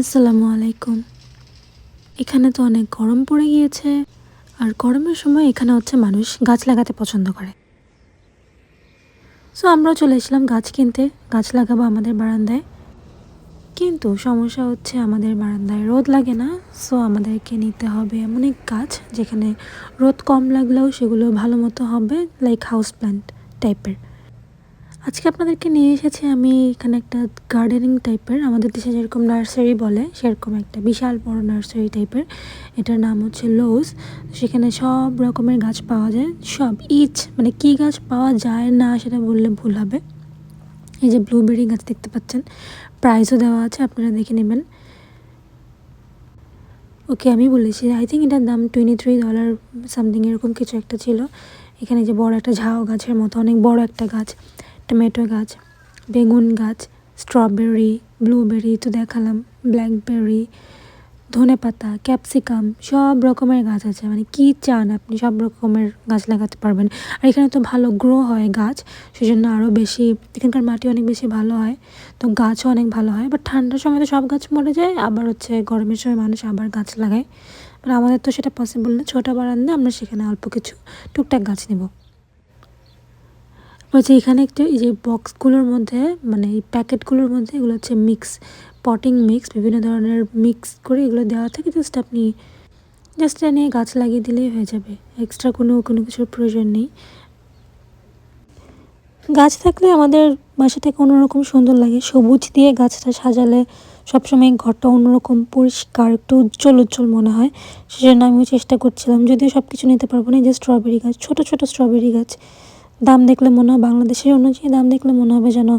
আসসালামু আলাইকুম। এখানে তো অনেক গরম পড়ে গিয়েছে, আর গরমের সময় এখানে হচ্ছে মানুষ গাছ লাগাতে পছন্দ করে। সো আমরাও চলে এসলাম গাছ কিনতে, গাছ লাগাবো আমাদের বারান্দায়। কিন্তু সমস্যা হচ্ছে আমাদের বারান্দায় রোদ লাগে না সো আমাদেরকে নিতে হবে এমন এক গাছ যেখানে রোদ কম লাগলেও সেগুলো ভালো মতো হবে লাইক হাউস প্ল্যান্ট টাইপের আজকে আপনাদেরকে নিয়ে এসেছি আমি এখানে একটা গার্ডেনিং টাইপের আমাদের দেশে যেরকম নার্সারি বলে, সেরকম একটা বিশাল বড় নার্সারি টাইপের এটার নাম হচ্ছে লোস সেখানে সব রকমের গাছ পাওয়া যায়। সব ইচ মানে কি গাছ পাওয়া যায় না সেটা বললে ভুল হবে। এই যে ব্লুবেরি গাছ দেখতে পাচ্ছেন প্রাইসও দেওয়া আছে, আপনারা দেখে নেবেন। ওকে, আমি বলেছি আই থিঙ্ক এটার দাম টোয়েন্টি থ্রি ডলার সামথিং এরকম কিছু একটা ছিল। এখানে যে বড় একটা ঝাউ গাছের মতো, অনেক বড় একটা গাছ। টমেটো গাছ, বেগুন গাছ স্ট্রবেরি ব্লুবেরি তো দেখালাম ব্ল্যাকবেরি ধনে পাতা ক্যাপসিকাম সব রকমের গাছ আছে। মানে কি চান আপনি? সব রকমের গাছ লাগাতে পারবেন। আর এখানে তো ভালো গ্রো হয় গাছ, সেজন্য আরও বেশি, এখানকার মাটি অনেক বেশি ভালো হয়, তো গাছও অনেক ভালো হয়। বাট ঠান্ডার সময় তো সব গাছ মরে যায়, আবার হচ্ছে গরমের সময় মানুষ আবার গাছ লাগায়। মানে আমাদের তো সেটা পসিবল না, ছোটো বারান্দা, আমরা সেখানে অল্প কিছু টুকটাক গাছ নেব। হচ্ছে এখানে একটা এই যে বক্সগুলোর মধ্যে মানে এই প্যাকেটগুলোর মধ্যে, এগুলো হচ্ছে মিক্স পটিং মিক্স বিভিন্ন ধরনের মিক্স করে এগুলো দেওয়া থাকে জাস্ট আপনি জাস্ট নিয়ে গাছ লাগিয়ে দিলেই হয়ে যাবে। এক্সট্রা কোনো কোনো কিছুর প্রয়োজন নেই। গাছ থাকলে আমাদের বাসাটাকে অন্যরকম সুন্দর লাগে। সবুজ দিয়ে গাছটা সাজালে সবসময় ঘরটা অন্যরকম পরিষ্কার, একটু উজ্জ্বল উজ্জ্বল মনে হয়। সেজন্য আমিও চেষ্টা করছিলাম, যদিও সব কিছু নিতে পারব না যে স্ট্রবেরি গাছ, ছোটো ছোটো স্ট্রবেরি গাছ। দাম দেখলে মনে হয়, বাংলাদেশের অনুযায়ী দাম দেখলে মনে হবে যেন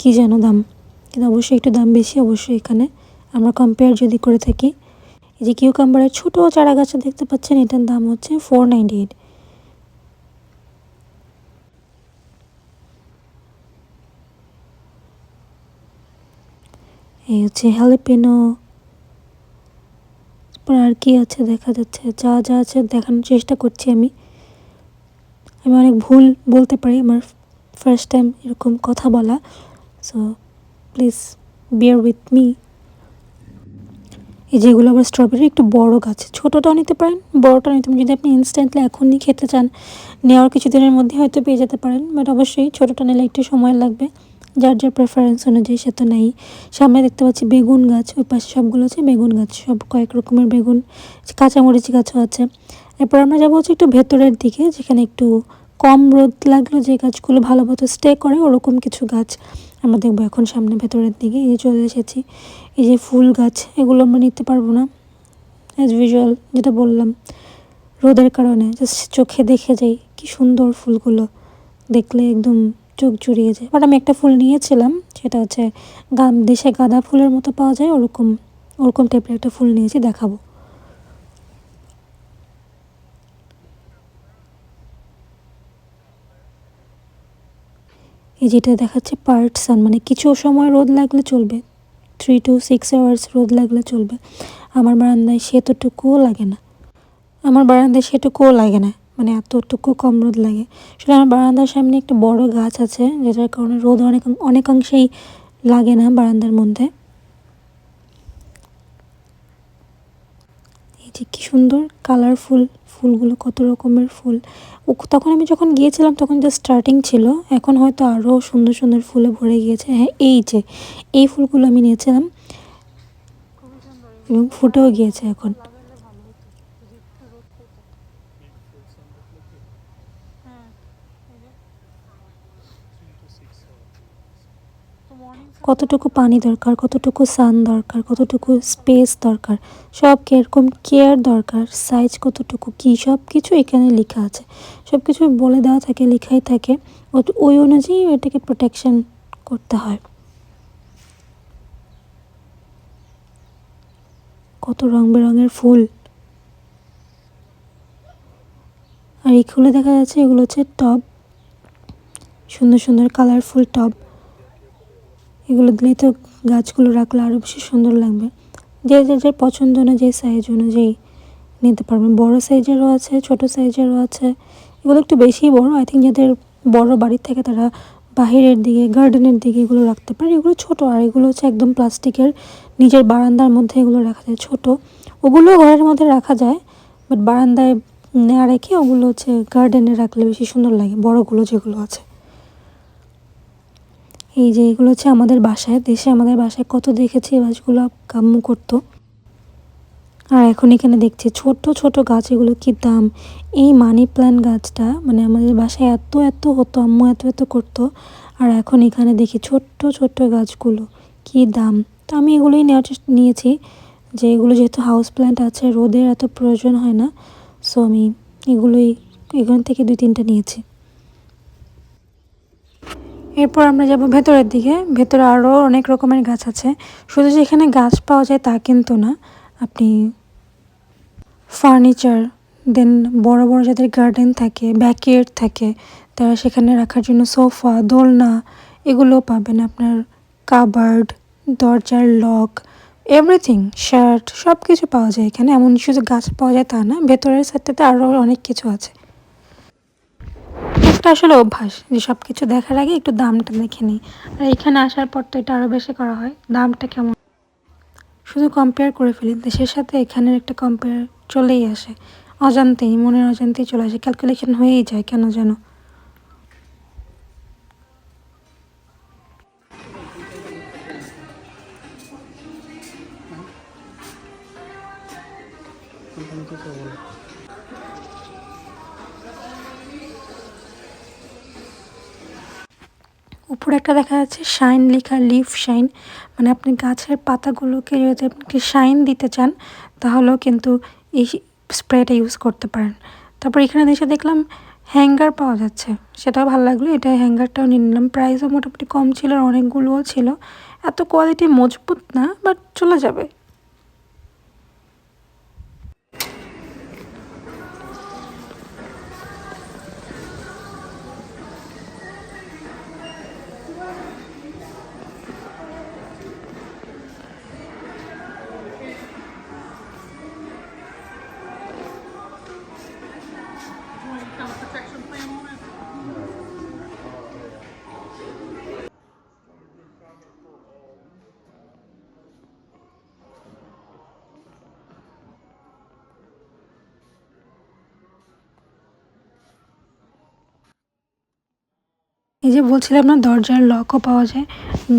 কি যেন দাম। কিন্তু অবশ্যই একটু দাম বেশি অবশ্যই এখানে। আমরা কম্পেয়ার যদি করে থাকি, এই যে কিউকাম্বারের ছোটো চারা গাছটা দেখতে পাচ্ছেন, এটার দাম হচ্ছে ফোর নাইনটি এইট এই হচ্ছে হ্যালিপেনো আর কি আছে দেখা যাচ্ছে? যা যা আছে দেখানোর চেষ্টা করছি আমি। আমি অনেক ভুল বলতে পারি, আমার ফার্স্ট টাইম এরকম কথা বলা so please bear with me এই যেগুলো আবার স্ট্রবেরি একটু বড় গাছ, ছোটোটাও নিতে পারেন, বড়টাও নিতে যদি আপনি ইনস্ট্যান্টলি এখনই খেতে চান, নেওয়ার কিছুদিনের মধ্যে হয়তো পেয়ে যেতে পারেন বাট অবশ্যই ছোটোটা নিলে একটু সময় লাগবে। যার যার প্রেফারেন্স অনুযায়ী সে তো নেই। সামনে দেখতে পাচ্ছি বেগুন গাছ, ওই পাশে সবগুলো আছে বেগুন গাছ, সব কয়েক রকমের বেগুন, কাঁচামরিচ গাছও আছে। এরপর আমরা যাব হচ্ছে একটু ভেতরের দিকে, যেখানে একটু কম রোদ লাগল, যে গাছগুলো ভালো মতো স্টে করে, ওরকম কিছু গাছ আমরা দেখব এখন সামনে ভেতরের দিকে। এই যে চলে এসেছি, এই যে ফুল গাছ, এগুলো আমরা নিতে পারব না। অ্যাজ ভিজুয়াল যেটা বললাম, রোদের কারণে জাস্ট চোখে দেখে যাই, কি সুন্দর ফুলগুলো দেখলে একদম চোখ জুড়িয়ে যায়। বাট আমি একটা ফুল নিয়েছিলাম, সেটা হচ্ছে দেশে গাঁদা ফুলের মতো পাওয়া যায়, ওরকম ওরকম টাইপের একটা ফুল নিয়েছি, দেখাবো। এই যেটা দেখাচ্ছে পার্ট সান মানে কিছু সময় রোদ লাগলে চলবে। থ্রি টু সিক্স আওয়ার্স রোদ লাগলে চলবে। আমার বারান্দায় সেতটুকুও লাগে না। আমার বারান্দায় সেটুকুও লাগে না মানে এতটুকু কম রোদ লাগে। আসলে আমার বারান্দার সামনে একটা বড় গাছ আছে, যেটার কারণে রোদ অনেক অনেকাংশেই লাগে না বারান্দার মধ্যে। এই যে কি সুন্দর কালারফুল ফুলগুলো, কত রকমের ফুল। ও তখন আমি যখন গিয়েছিলাম, তখন যা স্টার্টিং ছিল। এখন হয়তো আরও সুন্দর সুন্দর ফুলে ভরে গিয়েছে। হ্যাঁ এই যে, এই ফুলগুলো আমি নিয়েছিলাম। এবং ফুটেও গিয়েছে এখন। কতটুকু পানি দরকার, কতটুকু সান দরকার, কতটুকু স্পেস দরকার, সব কীরকম কেয়ার দরকার সাইজ কতটুকু, কী সব কিছু এখানে লেখা আছে। সব কিছু বলে দেওয়া থাকে, লেখাই থাকে ওই অনুযায়ী এটাকে প্রোটেকশন করতে হয়। কত রং বেরঙের ফুল। আর এই ফুলে দেখা যাচ্ছে এগুলো হচ্ছে টব সুন্দর সুন্দর কালারফুল টব এগুলো দিলেই তো গাছগুলো রাখলে আরও বেশি সুন্দর লাগবে। যে যে যে পছন্দ অনুযায়ী সাইজ অনুযায়ী নিতে পারবেন। বড় সাইজেরও আছে, ছোট সাইজেরও আছে। এগুলো একটু বেশি বড় আই থিঙ্ক যাদের বড় বাড়ির থেকে তারা বাহিরের দিকে গার্ডেনের দিকে এগুলো রাখতে পারে। এগুলো ছোট, আর এগুলো হচ্ছে একদম প্লাস্টিকের নিজের বারান্দার মধ্যে এগুলো রাখা যায়, ছোট। ওগুলো ঘরের মধ্যে রাখা যায় বাট বারান্দায় না রেখে ওগুলো হচ্ছে গার্ডেনে রাখলে বেশি সুন্দর লাগে, বড়গুলো যেগুলো আছে। এই যে এগুলো হচ্ছে আমাদের বাসায়, দেশে আমাদের বাসায় কত দেখেছি এই গাছগুলো কাম্য করতো। আর এখন এখানে দেখছি ছোট ছোট গাছ, এগুলো কী দাম? এই মানি প্ল্যান্ট গাছটা মানে আমাদের বাসায় এত এত হতো, আম্মু এত এত করতো। আর এখন এখানে দেখি ছোট্ট ছোট্ট গাছগুলো, কি দাম? তো আমি এগুলোই নেওয়ার নিয়েছি। যে এগুলো যেহেতু হাউস প্ল্যান্ট আছে, রোদের এত প্রয়োজন হয় না। সো আমি এগুলোই, এখান থেকে দুই তিনটা নিয়েছি। এরপর আমরা যাব ভেতরের দিকে। ভেতরে আরও অনেক রকমের গাছ আছে। শুধু যে এখানে গাছ পাওয়া যায় তা কিন্তু না। আপনি ফার্নিচার দেন বড় বড় যাদের গার্ডেন থাকে ব্যাকইয়ার্ড থাকে, তারা সেখানে রাখার জন্য সোফা দোলনা, এগুলো পাবেন আপনার কাবার্ড দরজার লক এভরিথিং শার্ট সব কিছু পাওয়া যায় এখানে। এমন শুধু গাছ পাওয়া যায় তা না, ভেতরের সাথে তো আরও অনেক কিছু আছে। একটা আসলে অভ্যাস যে সব কিছু দেখার আগে একটু দামটা দেখে নিই। আর এখানে আসার পর তো এটা আরও বেশি করা হয়। দামটা কেমন? শুধু কম্পেয়ার করে ফেলি, দেশের সাথে এখানের একটা কম্পেয়ার চলেই আসে। অজান্তেই, মনের অজান্তেই চলে আসে। ক্যালকুলেশন হয়েই যায়, কেন যেন। উপরে একটা দেখা যাচ্ছে শাইন লেখা লিফ শাইন মানে আপনি গাছের পাতাগুলোকে যদি আপনি শাইন দিতে চান, তাহলেও কিন্তু এই স্প্রেটা ইউজ করতে পারেন। তারপর এখানে দেশে দেখলাম হ্যাঙ্গার পাওয়া যাচ্ছে। সেটাও ভালো লাগল। এটা হ্যাঙ্গারটাও নিয়ে নিলাম। প্রাইসও মোটামুটি কম ছিল আর অনেকগুলোও ছিল। এত কোয়ালিটি মজবুত না বাট চলে যাবে। এই যে বলছিলাম না, দরজার লকও পাওয়া যায়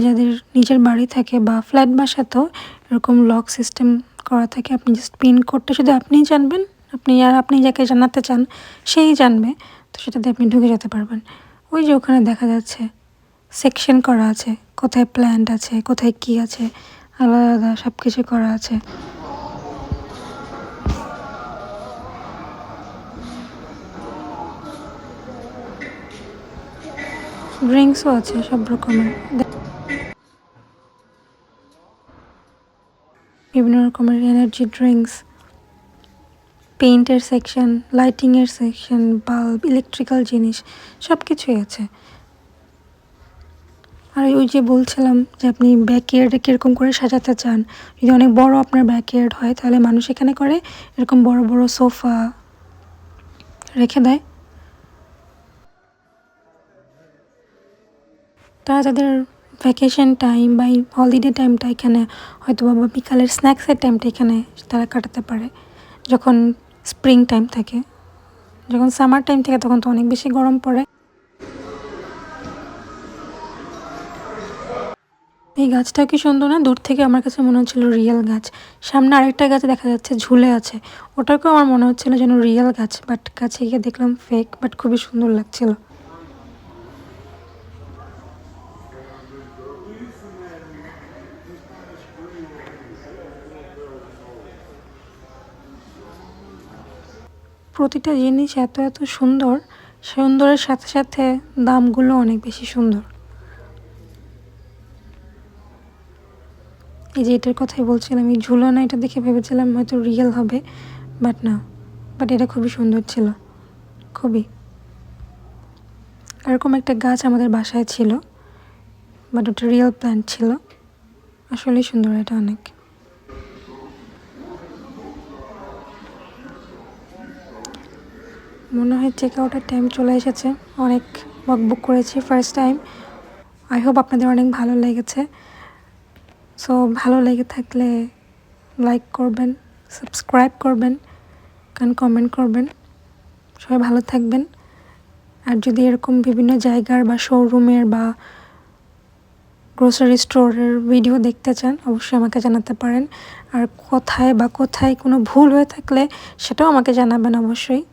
যাদের নিজের বাড়ি থাকে বা ফ্ল্যাট বাসাতেও এরকম লক সিস্টেম করা থাকে, আপনি জাস্ট পিন কোডটা শুধু আপনিই জানবেন? আপনি আর আপনি যাকে জানাতে চান, সেই জানবে, তো সেটাতে আপনি ঢুকে যেতে পারবেন। ওই যে ওখানে দেখা যাচ্ছে সেকশন করা আছে, কোথায় প্ল্যান্ট আছে, কোথায় কী আছে, আলাদা আলাদা সব কিছু করা আছে। ড্রিঙ্কসও আছে সব রকমের। বিভিন্ন রকমের এনার্জি ড্রিঙ্কস পেইন্টের সেকশন লাইটিংয়ের সেকশন বাল্ব ইলেকট্রিক্যাল জিনিস সব কিছুই আছে। আর ওই যে বলছিলাম যে আপনি ব্যাকইয়ার্ডে কীরকম করে সাজাতে চান, যদি অনেক বড় আপনার ব্যাকইয়ার্ড হয়, তাহলে মানুষ এখানে করে এরকম বড় বড় সোফা রেখে দেয়। তারা তাদের ভ্যাকেশন টাইম বা হলিডে টাইমটা এখানে হয়তো বা বিকালের স্ন্যাক্সের টাইমটা এখানে তারা কাটাতে পারে। যখন স্প্রিং টাইম থাকে। যখন সামার টাইম থাকে, তখন তো অনেক বেশি গরম পড়ে। এই গাছটা কি সুন্দর না? দূর থেকে আমার কাছে মনে হচ্ছিল রিয়েল গাছ। সামনে আরেকটা গাছ দেখা যাচ্ছে, ঝুলে আছে। ওটাকেও আমার মনে হচ্ছিল যেন রিয়েল গাছ বাট কাছে গিয়ে দেখলাম ফেক বাট খুবই সুন্দর লাগছিল। প্রতিটা জিনিস এত এত সুন্দর, সুন্দরের সাথে সাথে দামগুলো অনেক বেশি সুন্দর। এই যে এটার কথাই বলছিলাম, এই ঝুলনা এটা দেখে ভেবেছিলাম হয়তো রিয়েল হবে বাট না বাট এটা খুবই সুন্দর ছিল, খুবই। এরকম একটা গাছ আমাদের বাসায় ছিল বাট ওটা রিয়েল প্ল্যান্ট ছিল। আসলেই সুন্দর এটা অনেক। মনে হয় চেক আউটের টাইম চলে এসেছে। অনেক বক বুক করেছি ফার্স্ট টাইম আই হোপ আপনাদের অনেক ভালো লেগেছে। সো ভালো লেগে থাকলে লাইক করবেন সাবস্ক্রাইব করবেন কারণ কমেন্ট করবেন। সবাই ভালো থাকবেন। আর যদি এরকম বিভিন্ন জায়গার বা শোরুমের বা গ্রোসারি স্টোরের ভিডিও দেখতে চান, অবশ্যই আমাকে জানাতে পারেন। আর কোথায় বা কোথায় কোনো ভুল হয়ে থাকলে সেটাও আমাকে জানাবেন অবশ্যই।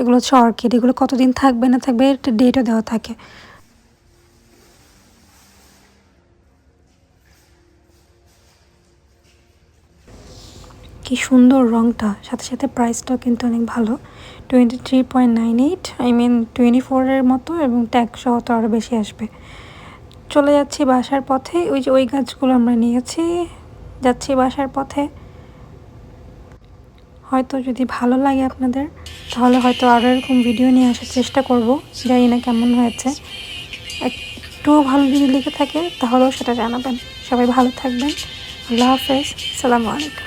এগুলো হচ্ছে অর্কিড, এগুলো কতদিন থাকবে না থাকবে একটা ডেটও দেওয়া থাকে। কি সুন্দর রংটা, সাথে সাথে প্রাইসটাও কিন্তু অনেক ভালো। Twenty three point nine eight I mean twenty ফোরের মতো এবং ট্যাগ সহ তো আরও বেশি আসবে। চলে যাচ্ছি বাসার পথে, ওই যে ওই গাছগুলো আমরা নিয়েছি, যাচ্ছি বাসার পথে। হয়তো যদি ভালো লাগে আপনাদের, তাহলে হয়তো আরও এরকম ভিডিও নিয়ে আসার চেষ্টা করব। জানি না কেমন হয়েছে। একটুও ভালো যদি লিখে থাকে, তাহলেও সেটা জানাবেন। সবাই ভালো থাকবেন। আল্লাহ হাফেজ। সালামু আলাইকুম।